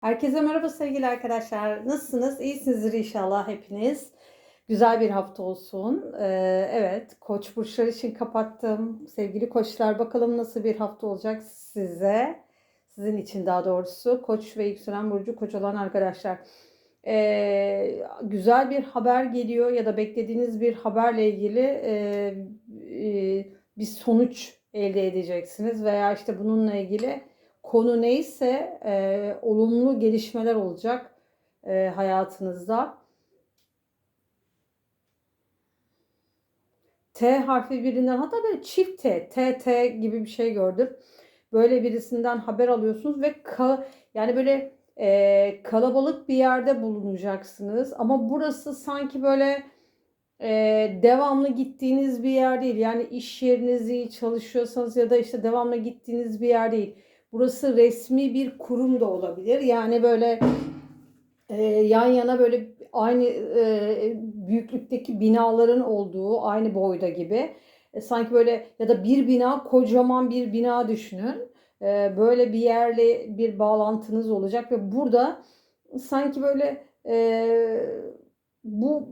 Herkese merhaba sevgili arkadaşlar. Nasılsınız? İyisinizdir inşallah hepiniz. Güzel bir hafta olsun. Ee, evet, Koç burçları için kapattım. Sevgili koçlar bakalım nasıl bir hafta olacak size. Sizin için daha doğrusu. Koç ve yükselen burcu koç olan arkadaşlar. Ee, güzel bir haber geliyor ya da beklediğiniz bir haberle ilgili e, e, bir sonuç elde edeceksiniz veya işte bununla ilgili konu neyse e, olumlu gelişmeler olacak e, hayatınızda. T harfi birinden hatta böyle çift T, T, T gibi bir şey gördüm. Böyle birisinden haber alıyorsunuz ve ka, yani böyle e, kalabalık bir yerde bulunacaksınız. Ama burası sanki böyle e, devamlı gittiğiniz bir yer değil. Yani iş yerinizi çalışıyorsanız ya da işte devamlı gittiğiniz bir yer değil. Burası resmi bir kurum da olabilir. Yani böyle e, yan yana böyle aynı e, büyüklükteki binaların olduğu aynı boyda gibi. E, sanki böyle ya da bir bina kocaman bir bina düşünün. E, böyle bir yerle bir bağlantınız olacak ve burada sanki böyle e, bu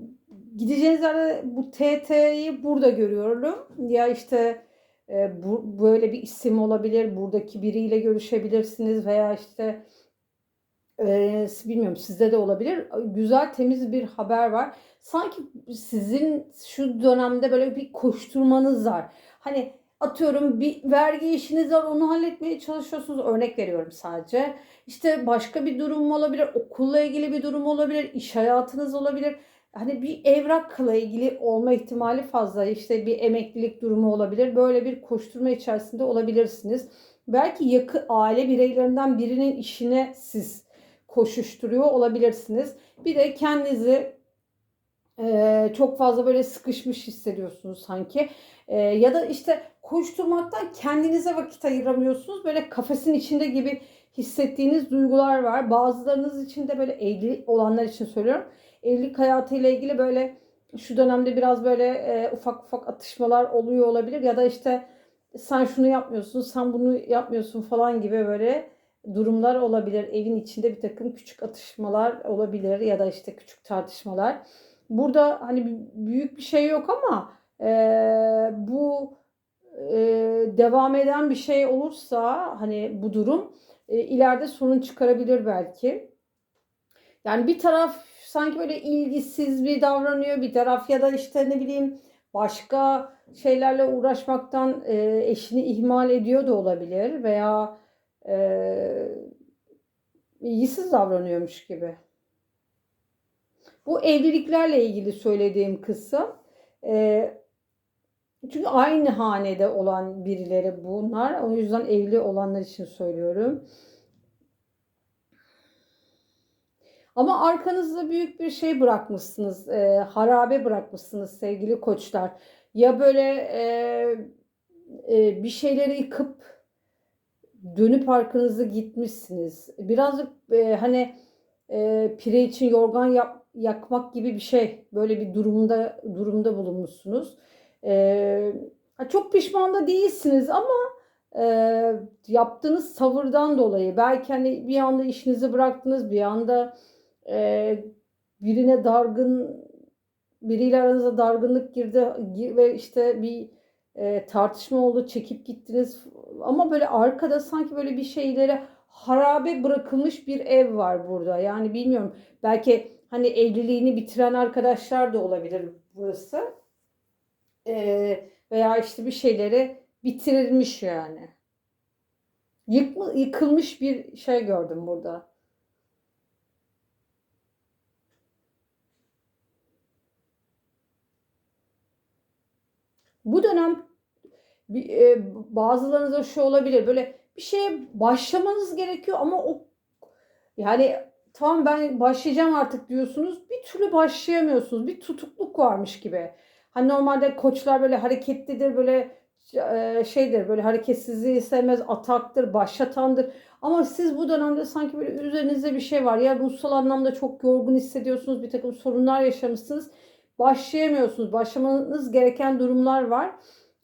gideceğiniz yerde bu TT'yi burada görüyorum. Ya işte e, bu böyle bir isim olabilir. Buradaki biriyle görüşebilirsiniz veya işte e, bilmiyorum sizde de olabilir. Güzel temiz bir haber var. Sanki sizin şu dönemde böyle bir koşturmanız var. Hani atıyorum bir vergi işiniz var onu halletmeye çalışıyorsunuz. Örnek veriyorum sadece. İşte başka bir durum olabilir. Okulla ilgili bir durum olabilir. iş hayatınız olabilir hani bir evrakla ilgili olma ihtimali fazla. İşte bir emeklilik durumu olabilir. Böyle bir koşturma içerisinde olabilirsiniz. Belki yakı aile bireylerinden birinin işine siz koşuşturuyor olabilirsiniz. Bir de kendinizi e, çok fazla böyle sıkışmış hissediyorsunuz sanki. E, ya da işte koşturmaktan kendinize vakit ayıramıyorsunuz. Böyle kafesin içinde gibi hissettiğiniz duygular var. Bazılarınız için de böyle evli olanlar için söylüyorum evlilik hayatıyla ilgili böyle şu dönemde biraz böyle e, ufak ufak atışmalar oluyor olabilir ya da işte sen şunu yapmıyorsun, sen bunu yapmıyorsun falan gibi böyle durumlar olabilir. Evin içinde bir takım küçük atışmalar olabilir ya da işte küçük tartışmalar. Burada hani büyük bir şey yok ama e, bu e, devam eden bir şey olursa hani bu durum e, ileride sorun çıkarabilir belki. Yani bir taraf sanki böyle ilgisiz bir davranıyor bir taraf ya da işte ne bileyim başka şeylerle uğraşmaktan e, eşini ihmal ediyor da olabilir veya e, ilgisiz davranıyormuş gibi. Bu evliliklerle ilgili söylediğim kısım. E, çünkü aynı hanede olan birileri bunlar. O yüzden evli olanlar için söylüyorum. Ama arkanızda büyük bir şey bırakmışsınız, e, harabe bırakmışsınız sevgili koçlar. Ya böyle e, e, bir şeyleri yıkıp dönüp arkanızı gitmişsiniz. Birazcık e, hani e, pire için yorgan yap, yakmak gibi bir şey. Böyle bir durumda durumda bulunmuşsunuz. E, çok pişman da değilsiniz ama e, yaptığınız tavırdan dolayı belki hani bir anda işinizi bıraktınız, bir anda e, birine dargın biriyle aranıza dargınlık girdi ve işte bir e, tartışma oldu çekip gittiniz. Ama böyle arkada sanki böyle bir şeylere harabe bırakılmış bir ev var burada. Yani bilmiyorum belki hani evliliğini bitiren arkadaşlar da olabilir burası e, veya işte bir şeyleri bitirilmiş yani Yıkma, yıkılmış bir şey gördüm burada. Bu dönem e, bazılarınıza şu olabilir. Böyle bir şeye başlamanız gerekiyor ama o yani tamam ben başlayacağım artık diyorsunuz. Bir türlü başlayamıyorsunuz. Bir tutukluk varmış gibi. Hani normalde koçlar böyle hareketlidir, böyle e, şeydir, böyle hareketsizliği sevmez, ataktır, başlatandır. Ama siz bu dönemde sanki böyle üzerinizde bir şey var. Ya ruhsal anlamda çok yorgun hissediyorsunuz, bir takım sorunlar yaşamışsınız başlayamıyorsunuz. Başlamanız gereken durumlar var.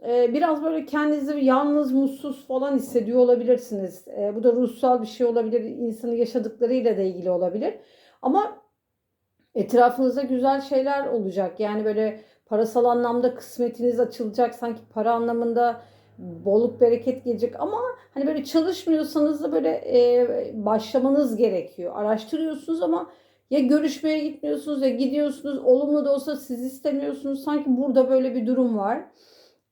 e, biraz böyle kendinizi yalnız, mutsuz falan hissediyor olabilirsiniz. E, bu da ruhsal bir şey olabilir, insanın yaşadıklarıyla da ilgili olabilir. Ama etrafınızda güzel şeyler olacak. Yani böyle parasal anlamda kısmetiniz açılacak. Sanki para anlamında bolluk bereket gelecek ama hani böyle çalışmıyorsanız da böyle e, başlamanız gerekiyor. Araştırıyorsunuz ama ya görüşmeye gitmiyorsunuz ya gidiyorsunuz. Olumlu da olsa siz istemiyorsunuz. Sanki burada böyle bir durum var.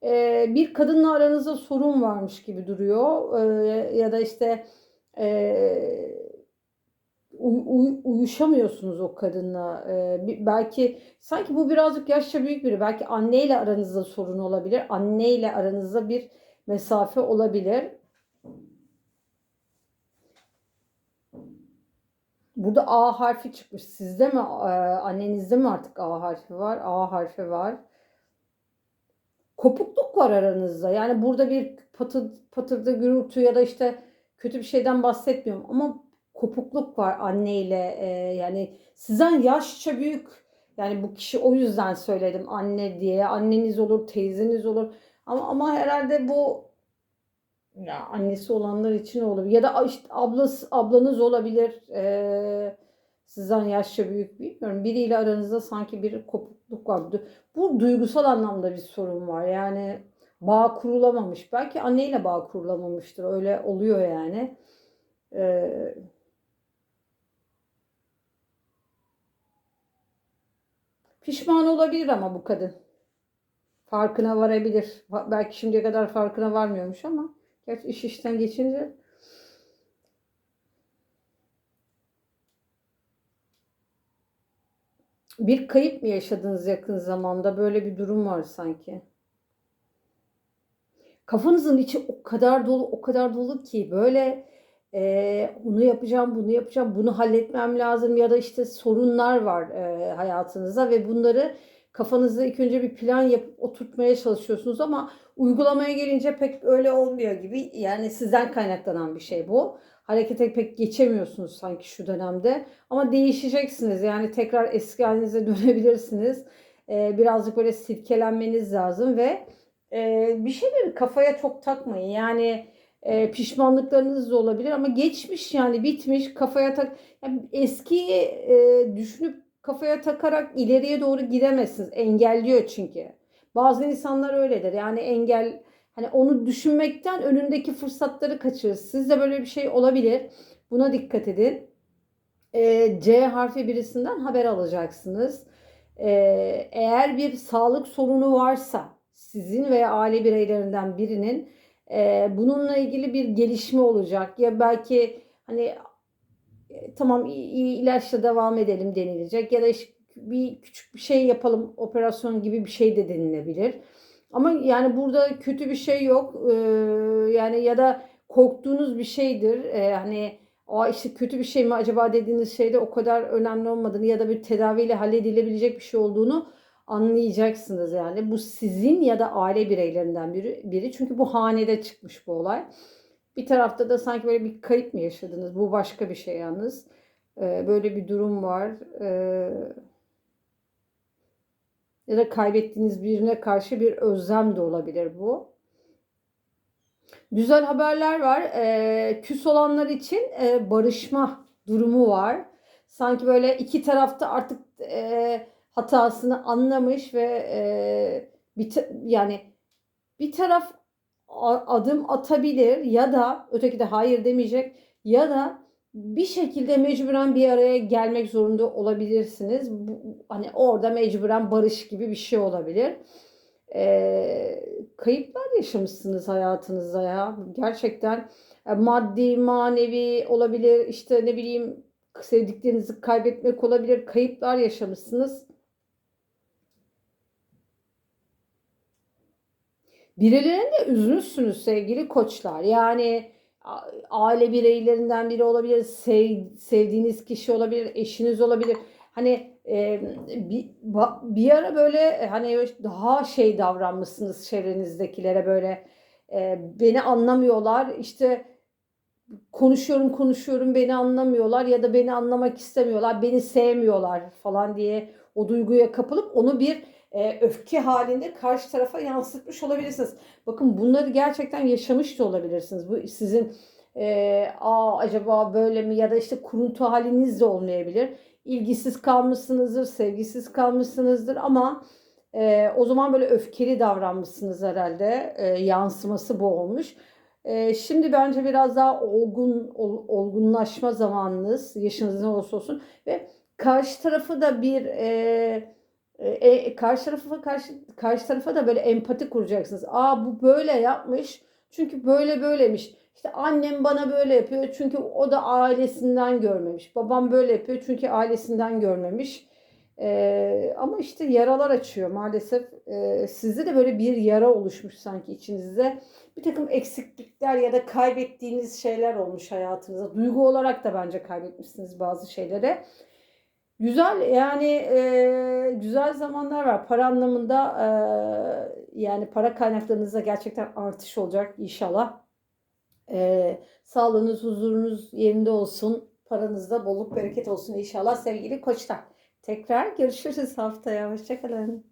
E, bir kadınla aranızda sorun varmış gibi duruyor. E, ya da işte e, uy- uy- uyuşamıyorsunuz o kadınla. Ee, belki sanki bu birazcık yaşça büyük biri. Belki anneyle aranızda sorun olabilir. Anneyle aranızda bir mesafe olabilir. Burada A harfi çıkmış. Sizde mi, annenizde mi artık A harfi var? A harfi var. Kopukluk var aranızda. Yani burada bir patır, patırdı gürültü ya da işte kötü bir şeyden bahsetmiyorum. Ama kopukluk var anneyle. E, yani sizden yaşça büyük. Yani bu kişi o yüzden söyledim anne diye. Anneniz olur, teyzeniz olur. Ama ama herhalde bu ya annesi olanlar için olur. Ya da işte ablası, ablanız olabilir. Ee, sizden yaşça büyük bilmiyorum. Biriyle aranızda sanki bir kopukluk var. Bu duygusal anlamda bir sorun var. Yani bağ kurulamamış. Belki anneyle bağ kurulamamıştır. Öyle oluyor yani. Ee, pişman olabilir ama bu kadın. Farkına varabilir. Belki şimdiye kadar farkına varmıyormuş ama gerçi iş işten geçince bir kayıp mı yaşadınız yakın zamanda? Böyle bir durum var sanki. Kafanızın içi o kadar dolu, o kadar dolu ki böyle e, onu yapacağım, bunu yapacağım, bunu halletmem lazım ya da işte sorunlar var e, hayatınızda ve bunları kafanızda ilk önce bir plan yapıp oturtmaya çalışıyorsunuz ama uygulamaya gelince pek öyle olmuyor gibi. Yani sizden kaynaklanan bir şey bu. Harekete pek geçemiyorsunuz sanki şu dönemde. Ama değişeceksiniz. Yani tekrar eski halinize dönebilirsiniz. E, birazcık böyle silkelenmeniz lazım ve e, bir şeyleri kafaya çok takmayın. Yani e, pişmanlıklarınız da olabilir ama geçmiş yani bitmiş kafaya tak yani eskiyi e, düşünüp kafaya takarak ileriye doğru gidemezsiniz. Engelliyor çünkü. Bazı insanlar öyledir. Yani engel hani onu düşünmekten önündeki fırsatları kaçırır. Sizde böyle bir şey olabilir. Buna dikkat edin. E, C harfi birisinden haber alacaksınız. E, eğer bir sağlık sorunu varsa sizin veya aile bireylerinden birinin e, bununla ilgili bir gelişme olacak. Ya belki hani e, tamam i- i- ilaçla devam edelim denilecek ya da bir küçük bir şey yapalım operasyon gibi bir şey de denilebilir. Ama yani burada kötü bir şey yok. Ee, yani ya da korktuğunuz bir şeydir. Ee, hani o işte kötü bir şey mi acaba dediğiniz şeyde o kadar önemli olmadığını ya da bir tedaviyle halledilebilecek bir şey olduğunu anlayacaksınız yani. Bu sizin ya da aile bireylerinden biri, biri. Çünkü bu hanede çıkmış bu olay. Bir tarafta da sanki böyle bir kayıp mı yaşadınız? Bu başka bir şey yalnız. Ee, böyle bir durum var. Ee, ya da kaybettiğiniz birine karşı bir özlem de olabilir bu. Güzel haberler var. Ee, küs olanlar için e, barışma durumu var. Sanki böyle iki tarafta artık e, hatasını anlamış ve e, bir yani bir taraf adım atabilir ya da öteki de hayır demeyecek ya da bir şekilde mecburen bir araya gelmek zorunda olabilirsiniz. Bu, hani orada mecburen barış gibi bir şey olabilir. Ee, kayıplar yaşamışsınız hayatınızda ya. Gerçekten e, maddi, manevi olabilir. İşte ne bileyim sevdiklerinizi kaybetmek olabilir. Kayıplar yaşamışsınız. Birilerini de üzmüşsünüz sevgili koçlar. Yani aile bireylerinden biri olabilir, sev- sevdiğiniz kişi olabilir, eşiniz olabilir. Hani e, bir, bir ara böyle e, hani daha şey davranmışsınız çevrenizdekilere böyle e, beni anlamıyorlar işte konuşuyorum konuşuyorum beni anlamıyorlar ya da beni anlamak istemiyorlar beni sevmiyorlar falan diye o duyguya kapılıp onu bir e, öfke halinde karşı tarafa yansıtmış olabilirsiniz. Bakın bunları gerçekten yaşamış da olabilirsiniz. Bu sizin e, aa acaba böyle mi ya da işte kuruntu haliniz de olmayabilir. İlgisiz kalmışsınızdır, sevgisiz kalmışsınızdır ama e, o zaman böyle öfkeli davranmışsınız herhalde. E, yansıması bu olmuş. E, şimdi bence biraz daha olgun ol, olgunlaşma zamanınız, yaşınız ne olursa olsun ve karşı tarafı da bir e, e, karşı tarafa karşı karşı tarafa da böyle empati kuracaksınız. Aa bu böyle yapmış. Çünkü böyle böylemiş. İşte annem bana böyle yapıyor çünkü o da ailesinden görmemiş. Babam böyle yapıyor çünkü ailesinden görmemiş. Ee, ama işte yaralar açıyor maalesef. Ee, sizde de böyle bir yara oluşmuş sanki içinizde. Bir takım eksiklikler ya da kaybettiğiniz şeyler olmuş hayatınızda. Duygu olarak da bence kaybetmişsiniz bazı şeyleri. Güzel yani e, güzel zamanlar var. Para anlamında e, yani para kaynaklarınızda gerçekten artış olacak inşallah. E, sağlığınız, huzurunuz yerinde olsun. Paranızda bolluk bereket olsun inşallah sevgili koçlar. Tekrar görüşürüz haftaya. Hoşçakalın.